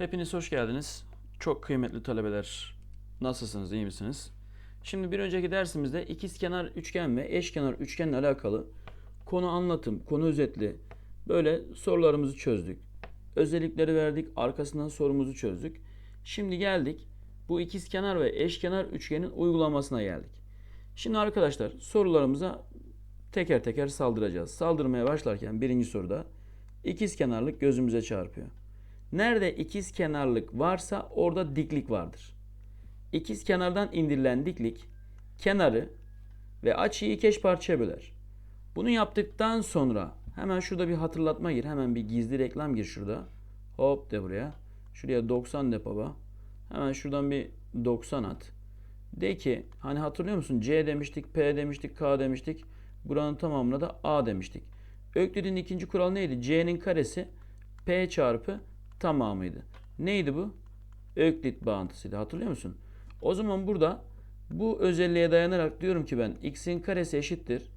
Hepiniz hoş geldiniz. Çok kıymetli talebeler. Nasılsınız, iyi misiniz? Şimdi bir önceki dersimizde ikizkenar üçgen ve eşkenar üçgenle alakalı konu anlatım, konu özetli böyle sorularımızı çözdük. Özellikleri verdik, arkasından sorumuzu çözdük. Şimdi geldik bu ikizkenar ve eşkenar üçgenin uygulamasına geldik. Şimdi arkadaşlar sorularımıza teker teker saldıracağız. Saldırmaya başlarken birinci soruda ikizkenarlık gözümüze çarpıyor. Nerede ikiz kenarlık varsa orada diklik vardır. İkiz kenardan indirilen diklik kenarı ve açıyı iki eş parçaya böler. Bunu yaptıktan sonra hemen şurada bir hatırlatma gir. Hemen bir gizli reklam gir şurada. Hop de buraya. Şuraya 90 de baba. Hemen şuradan bir 90 at. De ki hani hatırlıyor musun? C demiştik, P demiştik, K demiştik. Buranın tamamına da A demiştik. Öklid'in ikinci kuralı neydi? C'nin karesi P çarpı tamamıydı. Neydi bu? Öklit bağıntısıydı. Hatırlıyor musun? O zaman burada bu özelliğe dayanarak diyorum ki ben x'in karesi eşittir.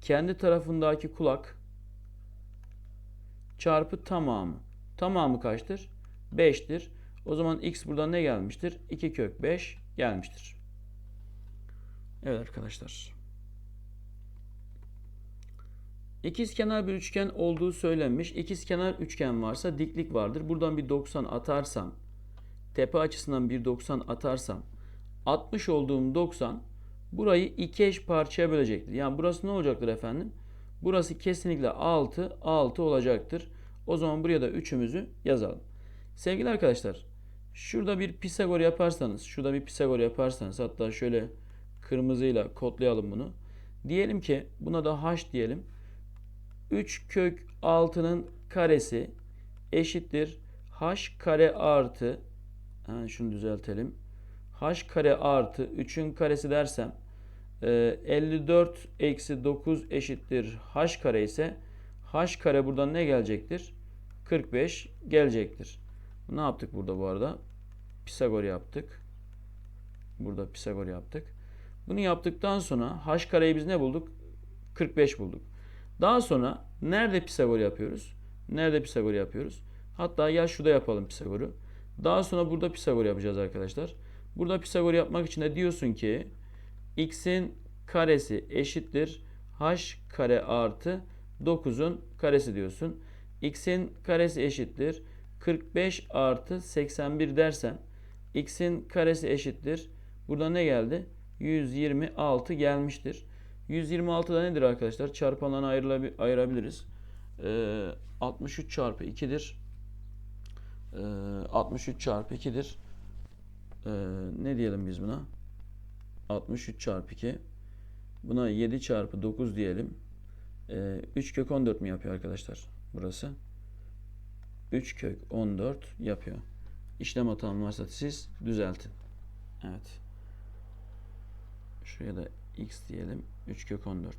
Kendi tarafındaki kulak çarpı tamamı. Tamamı kaçtır? 5'tir. O zaman x buradan ne gelmiştir? 2 kök 5 gelmiştir. Evet arkadaşlar. İkizkenar bir üçgen olduğu söylenmiş. İkizkenar üçgen varsa diklik vardır. Buradan bir 90 atarsam, tepe açısından bir 90 atarsam, 60 olduğum 90 burayı iki eş parçaya bölecektir. Yani burası ne olacaktır efendim? Burası kesinlikle 6, 6 olacaktır. O zaman buraya da 3'ümüzü yazalım. Sevgili arkadaşlar, şurada bir Pisagor yaparsanız, şurada bir Pisagor yaparsanız hatta şöyle kırmızıyla kodlayalım bunu. Diyelim ki buna da h diyelim. 3 kök 6'nın karesi eşittir h kare artı hemen şunu düzeltelim. h kare artı 3'ün karesi dersem e, 54 eksi 9 eşittir h kare ise h kare buradan ne gelecektir? 45 gelecektir. Ne yaptık burada bu arada? Pisagor yaptık. Burada Pisagor yaptık. Bunu yaptıktan sonra h kareyi biz ne bulduk? 45 bulduk. Daha sonra nerede Pisagor yapıyoruz? Nerede Pisagor yapıyoruz? Hatta ya şurada yapalım Pisagor'u. Daha sonra burada Pisagor yapacağız arkadaşlar. Burada Pisagor yapmak için de diyorsun ki x'in karesi eşittir h kare artı 9'un karesi diyorsun. x'in karesi eşittir 45 artı 81 dersen x'in karesi eşittir. Burada ne geldi? 126 gelmiştir. 126 da nedir arkadaşlar? Çarpanlarına ayırabiliriz. Ee, 63 çarpı 2'dir. Ee, 63 çarpı 2'dir. Ee, ne diyelim biz buna? 63 çarpı 2. Buna 7 çarpı 9 diyelim. Ee, 3 kök 14 mi yapıyor arkadaşlar? Burası. 3 kök 14 yapıyor. İşlem hatam varsa siz düzeltin. Evet. Şuraya da x diyelim. 3 kök 14.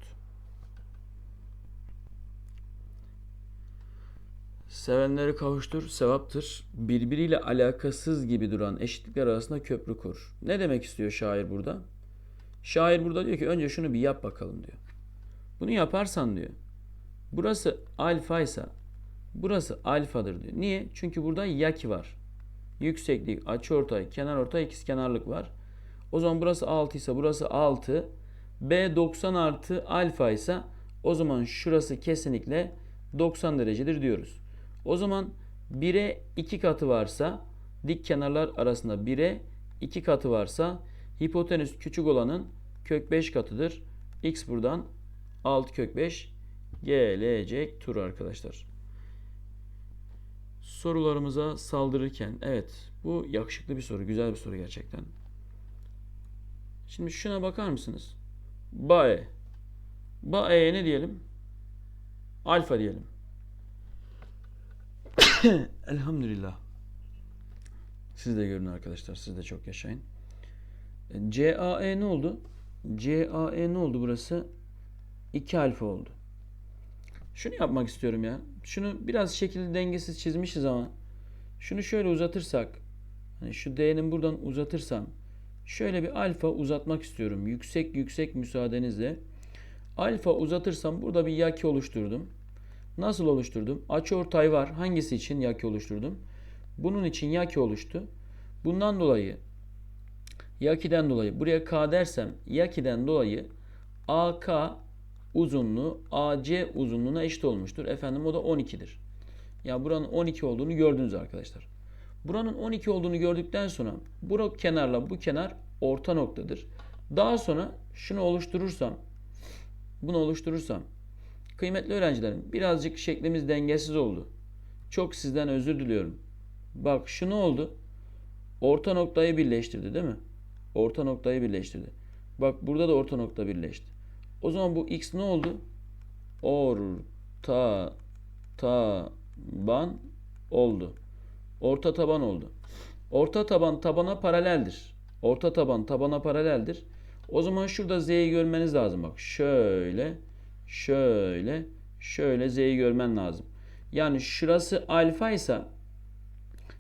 Sevenleri kavuştur, sevaptır. Birbiriyle alakasız gibi duran eşitlikler arasında köprü kur. Ne demek istiyor şair burada? Şair burada diyor ki önce şunu bir yap bakalım diyor. Bunu yaparsan diyor. Burası alfa ise burası alfadır diyor. Niye? Çünkü burada yaki var. Yükseklik, açıortay, kenarortay, ikizkenarlık var. O zaman burası 6 ise burası 6. B 90 artı alfa ise o zaman şurası kesinlikle 90 derecedir diyoruz. O zaman 1'e 2 katı varsa dik kenarlar arasında 1'e 2 katı varsa hipotenüs küçük olanın kök 5 katıdır. X buradan 6 kök 5 gelecek tur arkadaşlar. Sorularımıza saldırırken evet bu yakışıklı bir soru, güzel bir soru gerçekten. Şimdi şuna bakar mısınız? Bae. Bae'ye ne diyelim? Alfa diyelim. Elhamdülillah. Siz de görün arkadaşlar. Siz de çok yaşayın. CAE ne oldu? CAE ne oldu burası? 2 alfa oldu. Şunu yapmak istiyorum ya. Şunu biraz şekilde dengesiz çizmişiz ama şunu şöyle uzatırsak hani şu D'nin buradan uzatırsam Şöyle bir alfa uzatmak istiyorum. Yüksek yüksek müsaadenizle. Alfa uzatırsam burada bir yaki oluşturdum. Nasıl oluşturdum? Açıortay var. Hangisi için yaki oluşturdum? Bunun için yaki oluştu. Bundan dolayı yaki'den dolayı buraya k dersem yaki'den dolayı AK uzunluğu AC uzunluğuna eşit olmuştur. Efendim o da 12'dir. Ya buranın 12 olduğunu gördünüz arkadaşlar. Buranın 12 olduğunu gördükten sonra bu kenarla bu kenar orta noktadır. Daha sonra şunu oluşturursam bunu oluşturursam kıymetli öğrencilerim birazcık şeklimiz dengesiz oldu. Çok sizden özür diliyorum. Bak şu ne oldu? Orta noktayı birleştirdi değil mi? Orta noktayı birleştirdi. Bak burada da orta nokta birleşti. O zaman bu x ne oldu? Orta taban oldu. Orta taban oldu. Orta taban tabana paraleldir. Orta taban tabana paraleldir. O zaman şurada z'yi görmeniz lazım. Bak şöyle, şöyle, şöyle z'yi görmen lazım. Yani şurası alfa ise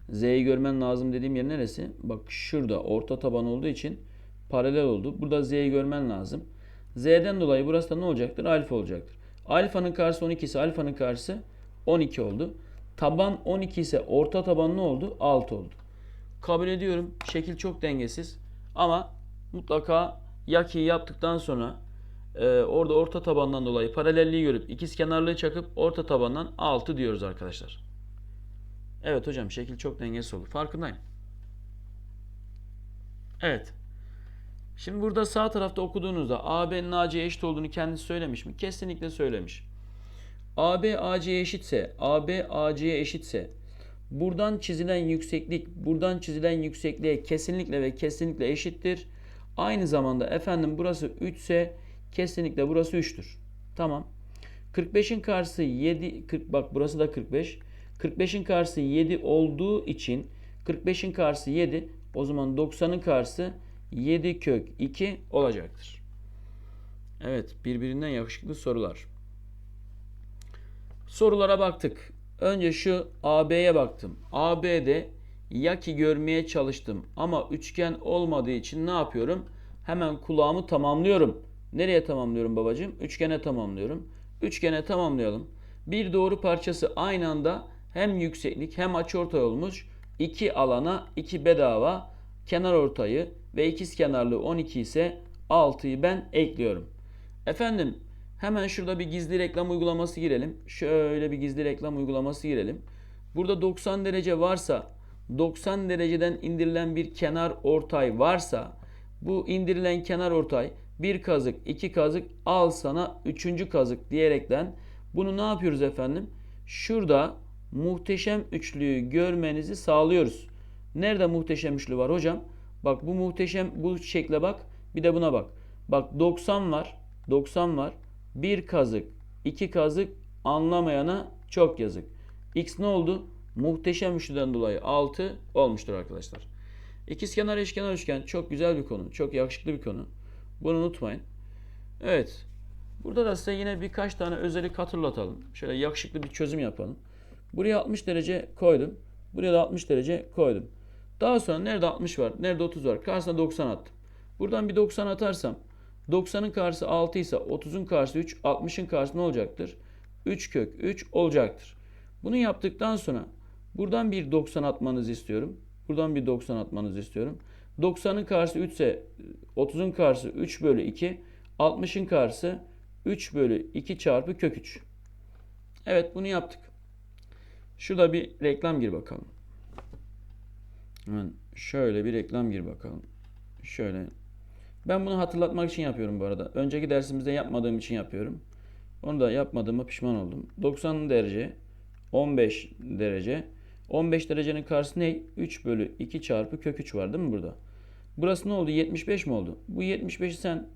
z'yi görmen lazım dediğim yer neresi? Bak şurada orta taban olduğu için paralel oldu. Burada z'yi görmen lazım. Z'den dolayı burası da ne olacaktır? Alfa olacaktır. Alfanın karşısı 12 ise alfanın karşısı 12 oldu. Taban 12 ise orta taban ne oldu? 6 oldu. Kabul ediyorum. Şekil çok dengesiz. Ama mutlaka yakiyi yaptıktan sonra e, orada orta tabandan dolayı paralelliği görüp ikiz kenarlığı çakıp orta tabandan 6 diyoruz arkadaşlar. Evet hocam şekil çok dengesiz olur. Farkındayım. Evet. Şimdi burada sağ tarafta okuduğunuzda AB'nin AC'ye eşit olduğunu kendisi söylemiş mi? Kesinlikle söylemiş. AB AC'ye eşitse, AB AC'ye eşitse buradan çizilen yükseklik buradan çizilen yüksekliğe kesinlikle ve kesinlikle eşittir. Aynı zamanda efendim burası 3 ise kesinlikle burası 3'tür. Tamam. 45'in karşısı 7 40 bak burası da 45. 45'in karşısı 7 olduğu için 45'in karşısı 7 o zaman 90'ın karşısı 7 kök 2 olacaktır. Evet birbirinden yakışıklı sorular. Sorulara baktık. Önce şu AB'ye baktım. AB'de yaki görmeye çalıştım ama üçgen olmadığı için ne yapıyorum? Hemen kulağımı tamamlıyorum. Nereye tamamlıyorum babacığım? Üçgene tamamlıyorum. Üçgene tamamlayalım. Bir doğru parçası aynı anda hem yükseklik hem açıortay olmuş. iki alana iki bedava kenar ortayı ve ikiz kenarlı 12 ise 6'yı ben ekliyorum. Efendim hemen şurada bir gizli reklam uygulaması girelim. Şöyle bir gizli reklam uygulaması girelim. Burada 90 derece varsa 90 dereceden indirilen bir kenar ortay varsa bu indirilen kenar ortay bir kazık, iki kazık al sana üçüncü kazık diyerekten bunu ne yapıyoruz efendim? Şurada muhteşem üçlüyü görmenizi sağlıyoruz. Nerede muhteşem üçlü var hocam? Bak bu muhteşem bu şekle bak. Bir de buna bak. Bak 90 var. 90 var. Bir kazık, iki kazık anlamayana çok yazık. X ne oldu? Muhteşem üçlüden dolayı 6 olmuştur arkadaşlar. İkizkenar eşkenar üçgen çok güzel bir konu. Çok yakışıklı bir konu. Bunu unutmayın. Evet. Burada da size yine birkaç tane özellik hatırlatalım. Şöyle yakışıklı bir çözüm yapalım. Buraya 60 derece koydum. Buraya da 60 derece koydum. Daha sonra nerede 60 var, nerede 30 var? Karşısına 90 attım. Buradan bir 90 atarsam 90'ın karşısı 6 ise 30'un karşısı 3, 60'ın karşısı ne olacaktır? 3 kök 3 olacaktır. Bunu yaptıktan sonra buradan bir 90 atmanızı istiyorum. Buradan bir 90 atmanızı istiyorum. 90'ın karşısı 3 ise 30'un karşısı 3 bölü 2, 60'ın karşısı 3 bölü 2 çarpı kök 3. Evet bunu yaptık. Şurada bir reklam gir bakalım. Hemen şöyle bir reklam gir bakalım. Şöyle. Ben bunu hatırlatmak için yapıyorum bu arada. Önceki dersimizde yapmadığım için yapıyorum. Onu da yapmadığıma pişman oldum. 90 derece, 15 derece. 15 derecenin karşısı ne? 3 bölü 2 çarpı kök 3 var değil mi burada? Burası ne oldu? 75 mi oldu? Bu 75'i sen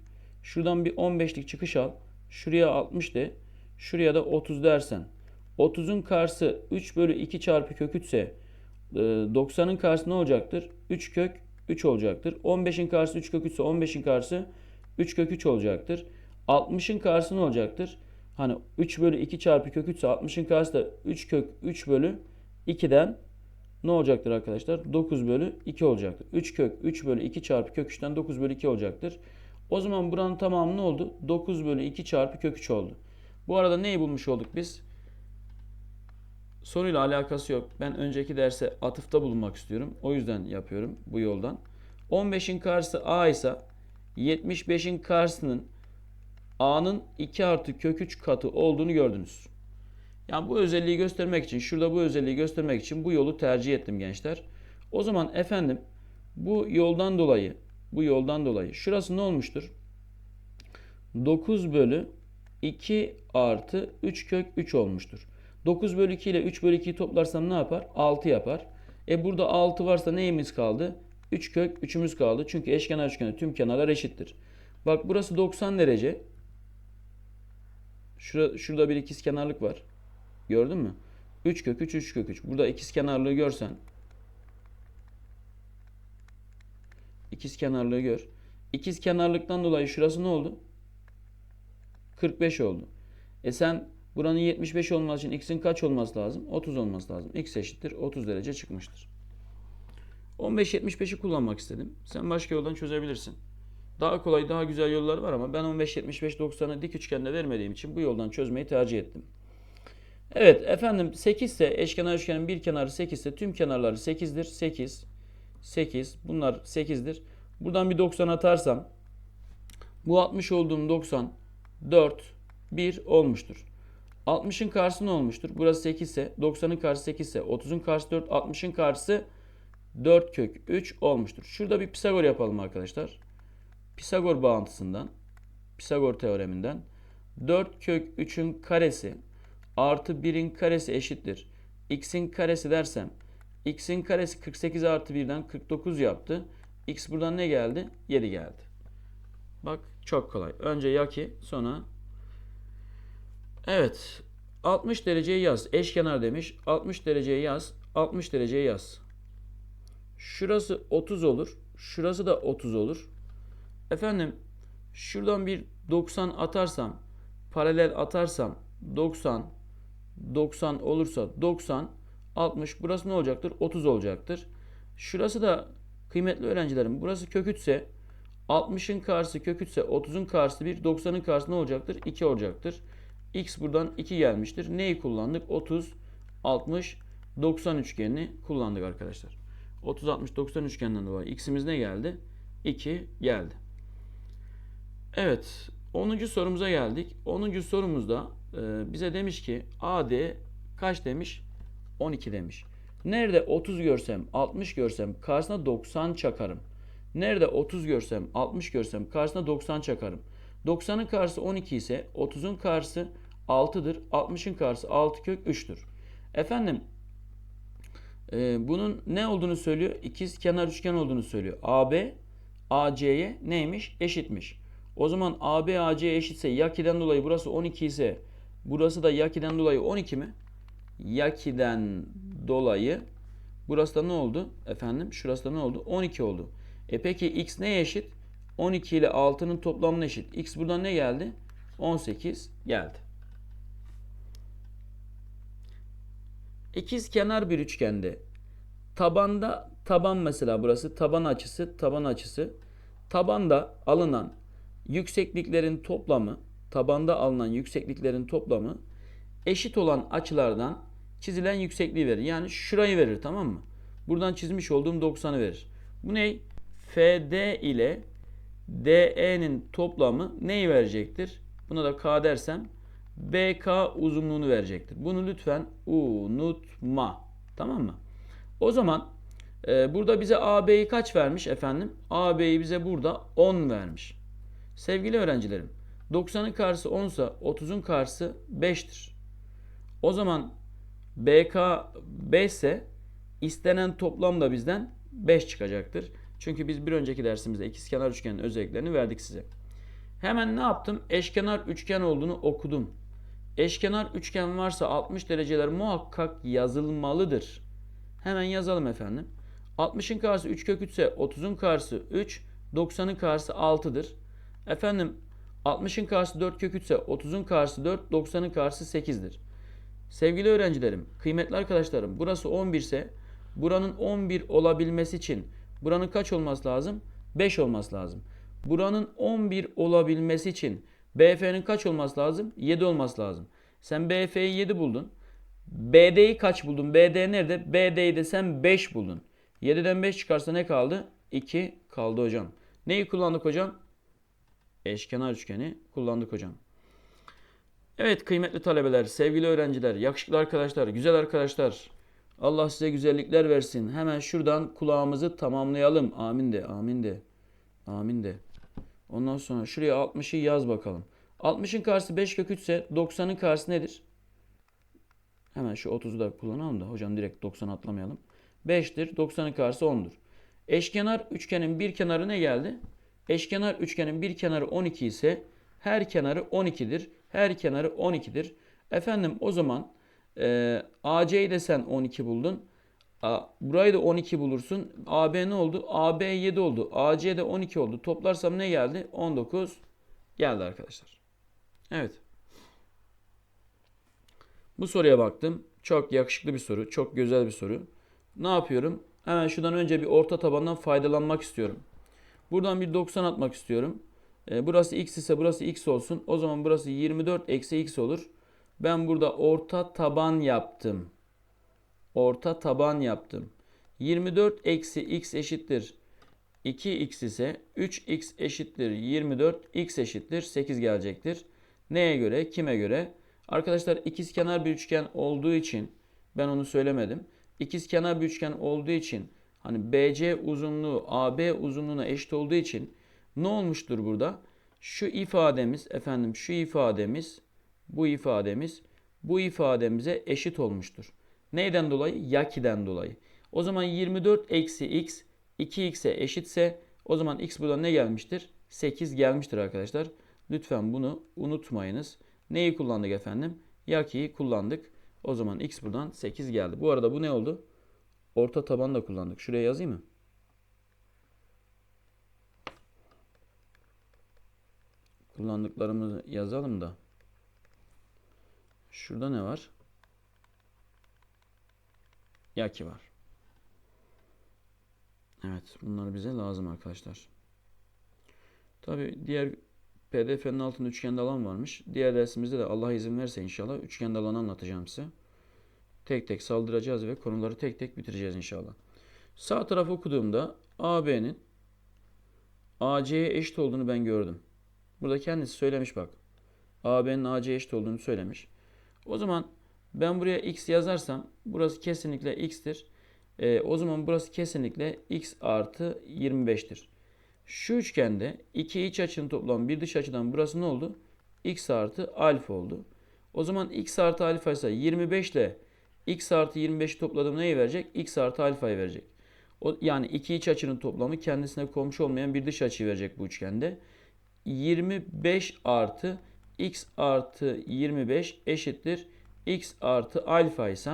şuradan bir 15'lik çıkış al. Şuraya 60 de. Şuraya da 30 dersen. 30'un karşısı 3 bölü 2 çarpı kök 3 ise 90'ın karşısı ne olacaktır? 3 kök 3 olacaktır. 15'in karşısı 3 kök 3 ise 15'in karşısı 3 kök 3 olacaktır. 60'ın karşısı ne olacaktır? Hani 3 bölü 2 çarpı kök 3 ise 60'ın karşısı da 3 kök 3 bölü 2'den ne olacaktır arkadaşlar? 9 bölü 2 olacaktır. 3 kök 3 bölü 2 çarpı kök 3'ten 9 bölü 2 olacaktır. O zaman buranın tamamı ne oldu? 9 bölü 2 çarpı kök 3 oldu. Bu arada neyi bulmuş olduk biz? Soruyla alakası yok. Ben önceki derse atıfta bulunmak istiyorum. O yüzden yapıyorum bu yoldan. 15'in karşısı A ise 75'in karşısının A'nın 2 artı kök 3 katı olduğunu gördünüz. Yani bu özelliği göstermek için, şurada bu özelliği göstermek için bu yolu tercih ettim gençler. O zaman efendim bu yoldan dolayı, bu yoldan dolayı şurası ne olmuştur? 9 bölü 2 artı 3 kök 3 olmuştur. 9 bölü 2 ile 3 bölü 2'yi toplarsam ne yapar? 6 yapar. E burada 6 varsa neyimiz kaldı? 3 kök 3'ümüz kaldı. Çünkü eşkenar üçgende tüm kenarlar eşittir. Bak burası 90 derece. Şurada, şurada bir ikizkenarlık var. Gördün mü? 3 kök 3 3 kök 3. Burada ikizkenarlığı görsen. İkizkenarlığı gör. İkizkenarlıktan dolayı şurası ne oldu? 45 oldu. E sen buranın 75 olması için x'in kaç olması lazım? 30 olması lazım. x eşittir 30 derece çıkmıştır. 15-75'i kullanmak istedim. Sen başka yoldan çözebilirsin. Daha kolay, daha güzel yollar var ama ben 15-75-90'ı dik üçgende vermediğim için bu yoldan çözmeyi tercih ettim. Evet efendim 8 ise eşkenar üçgenin bir kenarı 8 ise tüm kenarları 8'dir. 8, 8 bunlar 8'dir. Buradan bir 90 atarsam bu 60 olduğum 90 4, 1 olmuştur. 60'ın karşısı ne olmuştur? Burası 8 ise 90'ın karşısı 8 ise 30'un karşısı 4, 60'ın karşısı 4 kök 3 olmuştur. Şurada bir Pisagor yapalım arkadaşlar. Pisagor bağıntısından, Pisagor teoreminden 4 kök 3'ün karesi artı 1'in karesi eşittir. x'in karesi dersem x'in karesi 48 artı 1'den 49 yaptı. x buradan ne geldi? 7 geldi. Bak çok kolay. Önce yaki sonra Evet. 60 dereceyi yaz. Eşkenar demiş. 60 dereceyi yaz. 60 dereceyi yaz. Şurası 30 olur. Şurası da 30 olur. Efendim şuradan bir 90 atarsam paralel atarsam 90 90 olursa 90 60 burası ne olacaktır? 30 olacaktır. Şurası da kıymetli öğrencilerim burası kök 3 ise 60'ın karşısı kök 3 ise 30'un karşısı 1 90'ın karşısı ne olacaktır? 2 olacaktır. X buradan 2 gelmiştir. Neyi kullandık? 30 60 90 üçgenini kullandık arkadaşlar. 30 60 90 üçgeninden dolayı x'imiz ne geldi? 2 geldi. Evet. 10. sorumuza geldik. 10. sorumuzda e, bize demiş ki AD kaç demiş? 12 demiş. Nerede 30 görsem 60 görsem karşısına 90 çakarım. Nerede 30 görsem 60 görsem karşısına 90 çakarım. 90'ın karşısı 12 ise 30'un karşısı 6'dır. 60'ın karşısı 6 kök 3'tür. Efendim e, bunun ne olduğunu söylüyor? İkiz kenar üçgen olduğunu söylüyor. AB AC'ye neymiş? Eşitmiş. O zaman AB AC eşitse Yaki'den dolayı burası 12 ise burası da Yaki'den dolayı 12 mi? Yaki'den dolayı burası da ne oldu? Efendim şurası da ne oldu? 12 oldu. E peki x neye eşit? 12 ile 6'nın toplamına eşit. X buradan ne geldi? 18 geldi. İkiz kenar bir üçgende tabanda taban mesela burası taban açısı taban açısı tabanda alınan yüksekliklerin toplamı tabanda alınan yüksekliklerin toplamı eşit olan açılardan çizilen yüksekliği verir. Yani şurayı verir tamam mı? Buradan çizmiş olduğum 90'ı verir. Bu ne? FD ile DE'nin toplamı neyi verecektir? Buna da K dersem BK uzunluğunu verecektir. Bunu lütfen unutma. Tamam mı? O zaman e, burada bize AB'yi kaç vermiş efendim? AB'yi bize burada 10 vermiş. Sevgili öğrencilerim 90'ın karşısı 10 ise 30'un karşısı 5'tir. O zaman BK 5 ise istenen toplam da bizden 5 çıkacaktır. Çünkü biz bir önceki dersimizde ikizkenar üçgenin özelliklerini verdik size. Hemen ne yaptım? Eşkenar üçgen olduğunu okudum. Eşkenar üçgen varsa 60 dereceler muhakkak yazılmalıdır. Hemen yazalım efendim. 60'ın karşısı 3 kök 3 ise 30'un karşısı 3, 90'ın karşısı 6'dır. Efendim 60'ın karşısı 4 kök 3 ise 30'un karşısı 4, 90'ın karşısı 8'dir. Sevgili öğrencilerim, kıymetli arkadaşlarım burası 11 ise buranın 11 olabilmesi için buranın kaç olması lazım? 5 olması lazım. Buranın 11 olabilmesi için BF'nin kaç olması lazım? 7 olması lazım. Sen BF'yi 7 buldun. BD'yi kaç buldun? BD nerede? BD'yi de sen 5 buldun. 7'den 5 çıkarsa ne kaldı? 2 kaldı hocam. Neyi kullandık hocam? Eşkenar üçgeni kullandık hocam. Evet kıymetli talebeler, sevgili öğrenciler, yakışıklı arkadaşlar, güzel arkadaşlar. Allah size güzellikler versin. Hemen şuradan kulağımızı tamamlayalım. Amin de, amin de. Amin de. Ondan sonra şuraya 60'ı yaz bakalım. 60'ın karşısı 5 kök 3 ise 90'ın karşısı nedir? Hemen şu 30'u da kullanalım da hocam direkt 90 atlamayalım. 5'tir. 90'ın karşısı 10'dur. Eşkenar üçgenin bir kenarı ne geldi? Eşkenar üçgenin bir kenarı 12 ise her kenarı 12'dir. Her kenarı 12'dir. Efendim o zaman e, AC'yi de sen 12 buldun. Burayı da 12 bulursun. AB ne oldu? AB 7 oldu. AC de 12 oldu. Toplarsam ne geldi? 19 geldi arkadaşlar. Evet. Bu soruya baktım. Çok yakışıklı bir soru. Çok güzel bir soru. Ne yapıyorum? Hemen şuradan önce bir orta tabandan faydalanmak istiyorum. Buradan bir 90 atmak istiyorum. E, burası x ise burası x olsun. O zaman burası 24 eksi x olur. Ben burada orta taban yaptım. Orta taban yaptım. 24 eksi x eşittir 2x ise 3x eşittir 24 x eşittir 8 gelecektir. Neye göre? Kime göre? Arkadaşlar ikizkenar bir üçgen olduğu için ben onu söylemedim. İkizkenar bir üçgen olduğu için hani BC uzunluğu AB uzunluğuna eşit olduğu için ne olmuştur burada? Şu ifademiz efendim şu ifademiz bu ifademiz bu ifademize eşit olmuştur. Neyden dolayı? Yaki'den dolayı. O zaman 24 eksi x 2x'e eşitse o zaman x buradan ne gelmiştir? 8 gelmiştir arkadaşlar. Lütfen bunu unutmayınız. Neyi kullandık efendim? Yaki'yi kullandık. O zaman x buradan 8 geldi. Bu arada bu ne oldu? Orta taban da kullandık. Şuraya yazayım mı? Kullandıklarımızı yazalım da. Şurada ne var? Yaki var. Evet, bunlar bize lazım arkadaşlar. Tabi diğer PDF'nin altında üçgende alan varmış. Diğer dersimizde de Allah izin verirse inşallah üçgende alanı anlatacağım size. Tek tek saldıracağız ve konuları tek tek bitireceğiz inşallah. Sağ tarafı okuduğumda AB'nin AC'ye eşit olduğunu ben gördüm. Burada kendisi söylemiş bak. AB'nin AC'ye eşit olduğunu söylemiş. O zaman ben buraya x yazarsam burası kesinlikle x'tir. E, o zaman burası kesinlikle x artı 25'tir. Şu üçgende iki iç açının toplamı bir dış açıdan burası ne oldu? x artı alfa oldu. O zaman x artı alfa ise 25 ile x artı 25'i topladığım neyi verecek? x artı alfayı verecek. O, yani iki iç açının toplamı kendisine komşu olmayan bir dış açıyı verecek bu üçgende. 25 artı x artı 25 eşittir. X artı alfa ise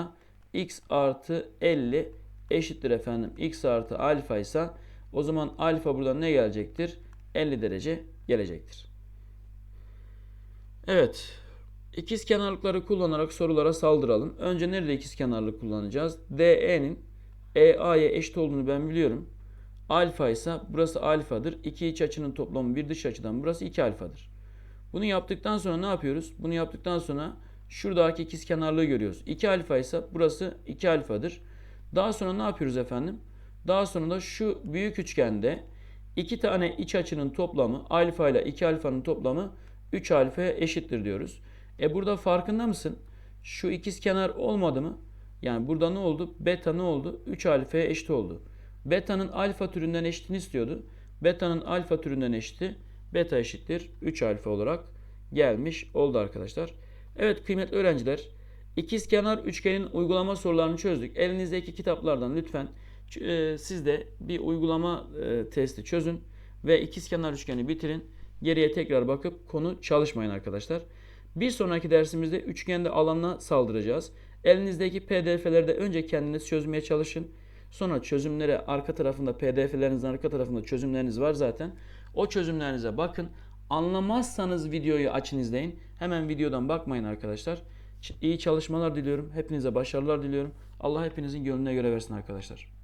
x artı 50 eşittir efendim. x artı alfa ise o zaman alfa buradan ne gelecektir? 50 derece gelecektir. Evet. İkiz kenarlıkları kullanarak sorulara saldıralım. Önce nerede ikiz kenarlık kullanacağız? DE'nin EA'ya eşit olduğunu ben biliyorum. Alfa ise burası alfadır. İki iç açının toplamı bir dış açıdan burası 2 alfadır. Bunu yaptıktan sonra ne yapıyoruz? Bunu yaptıktan sonra şuradaki ikiz kenarlığı görüyoruz. 2 alfa ise burası 2 alfadır. Daha sonra ne yapıyoruz efendim? Daha sonra da şu büyük üçgende iki tane iç açının toplamı alfa ile 2 alfanın toplamı 3 alfaya eşittir diyoruz. E burada farkında mısın? Şu ikiz kenar olmadı mı? Yani burada ne oldu? Beta ne oldu? 3 alfaya eşit oldu. Beta'nın alfa türünden eşitini istiyordu. Beta'nın alfa türünden eşiti beta eşittir 3 alfa olarak gelmiş oldu arkadaşlar. Evet kıymetli öğrenciler ikizkenar üçgenin uygulama sorularını çözdük. Elinizdeki kitaplardan lütfen e, siz de bir uygulama e, testi çözün ve ikizkenar üçgeni bitirin. Geriye tekrar bakıp konu çalışmayın arkadaşlar. Bir sonraki dersimizde üçgende alanına saldıracağız. Elinizdeki pdf'leri de önce kendiniz çözmeye çalışın. Sonra çözümlere arka tarafında pdf'lerinizin arka tarafında çözümleriniz var zaten. O çözümlerinize bakın. Anlamazsanız videoyu açın izleyin. Hemen videodan bakmayın arkadaşlar. İyi çalışmalar diliyorum. Hepinize başarılar diliyorum. Allah hepinizin gönlüne göre versin arkadaşlar.